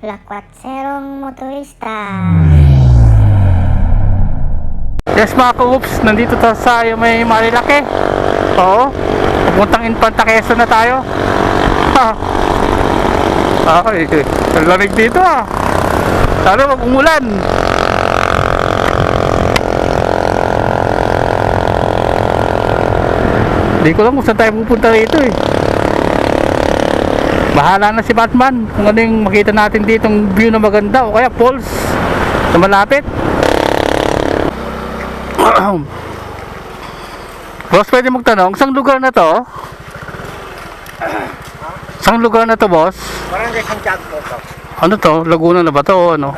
Lakwatserong motorista. Yes mga ka-oops, nandito tayo sa may Marilaki. Oo. Pupuntang Infanta Quezon na tayo. Ha. Ay, ang lamig dito ah. Sana wag umulan. Hindi ko lang kung saan tayo pupunta rito eh. Bahala na si Batman kung ano yung makita natin dito ng view na maganda o kaya falls na malapit. boss, pwede magtanong, saan lugar na to? Saan lugar na to, boss? Barangay Santiago po. Ano to? Laguna na ba to o ano?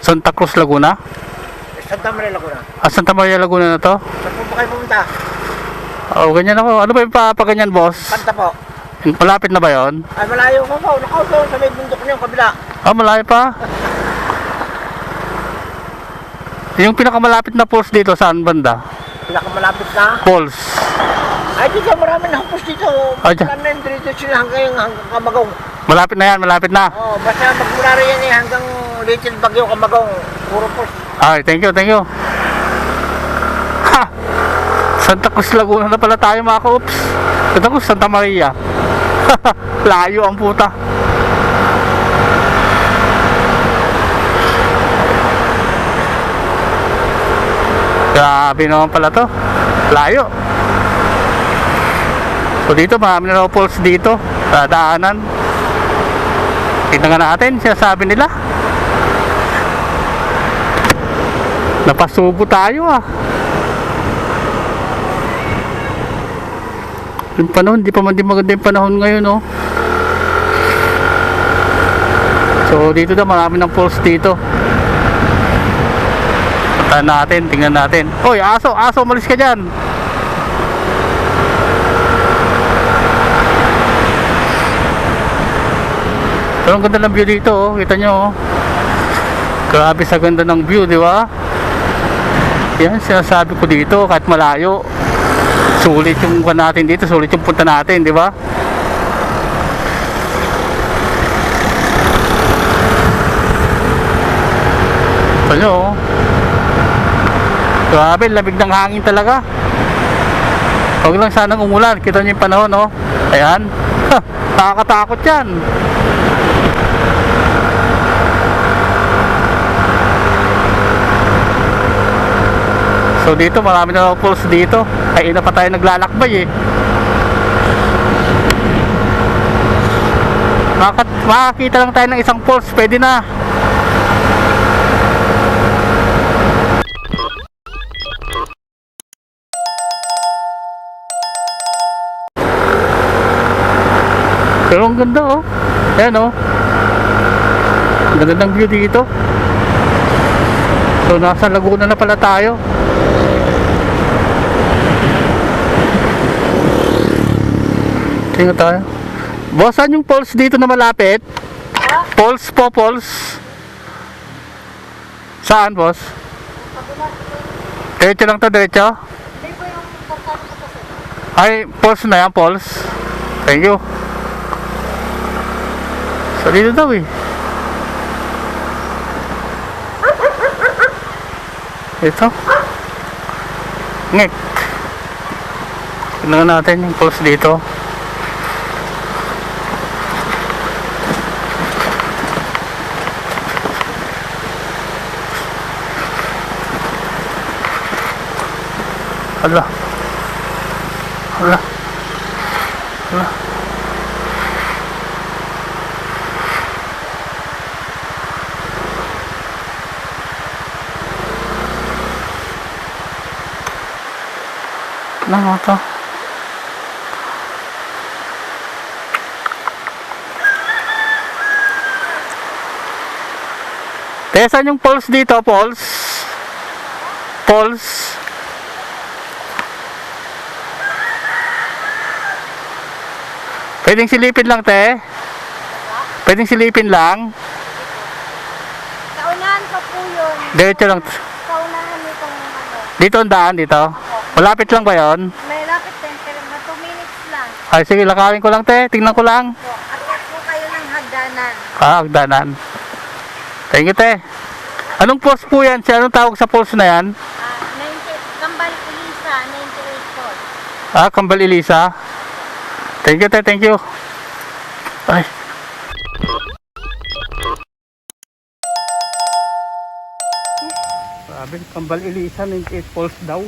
Santa Cruz, Laguna? Santa Maria Laguna. Ah, Santa Maria, Laguna na to? Saan po ba kayo pumunta? Oh, ganyan ako. Ano ba yung papaganyan, boss? Kanta po. Malapit na ba yon? Ay, malayo ko po. Nakaw doon sa may bundok niyo, kabila. Ah, malayo pa. Yung pinakamalapit na falls dito, saan banda? Pinakamalapit na. Falls. Ay, dito marami na hapos dito. Ay, dyan. Ano na yung dito sila hanggang hanggang Kamagong. Malapit na yan, malapit na. Oh, basta magmula rin yan eh, hanggang Little Bagyo Kamagong. Puro pos. Ay, thank you, thank you. Ha! Santa Cruz Laguna na pala tayo mga ka-oops. Santa Cruz, Santa Maria. Layo ang puta. Grabe naman pala to. Layo. So dito, marami na falls dito. Sa daanan. Tignan nga natin, sinasabi nila. Napasubo tayo ah. Yung panahon, di pa man din maganda yung panahon ngayon oh. So dito na marami ng falls dito. Puntahan natin, tingnan natin. Hoy, aso, aso, malis ka dyan. Pero ang ganda ng view dito oh. Kita nyo oh. Grabe sa ganda ng view, di ba? Yan, sinasabi ko dito, kahit malayo. Sulit yung punta natin dito, sulit yung punta natin, di ba? Ito nyo, oh. Grabe, lamig ng hangin talaga. Huwag lang sanang umulan. Kita nyo yung panahon, oh. Ayan. Nakakatakot yan. So dito marami na falls dito. Ay ina pa tayo naglalakbay eh. Makat makakita lang tayo ng isang falls, pwede na. Pero ang ganda oh. Ayan oh. Ang ganda ng view dito. So nasa Laguna na pala tayo. Tingnan tayo. Boss, saan yung falls dito na malapit? Falls po, falls. Saan, boss? Diretso lang to, diretso? Ay, falls na yan, falls. Thank you. So, dito daw eh. Ito. Ngek. Tingnan natin yung falls dito. Hala. Hala. Hala. Ano nga to? Kaya saan yung poles dito, poles? Poles? Pwedeng silipin lang, te? Pwedeng silipin lang? Kaunahan pa po yun. Diretso lang. Kaunahan nitong ano. Dito ang daan, dito? Malapit lang ba yon? May lapit din, pero mga 2 minutes lang. Ay, sige, lakawin ko lang, te. Tingnan ko lang. Akit po kayo ng hagdanan. Ah, agdanan. Thank you, te. Anong pulse po yan? Anong tawag sa pulse na yan? Ah, 90, Kambal Elisa, 98 po. Ah, Kambal Elisa. Thank you. Thank you. Ay. Sabi, Kambal Elisa, 98 pulse daw.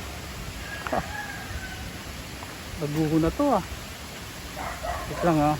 Baguho na to ah. Wait lang ah.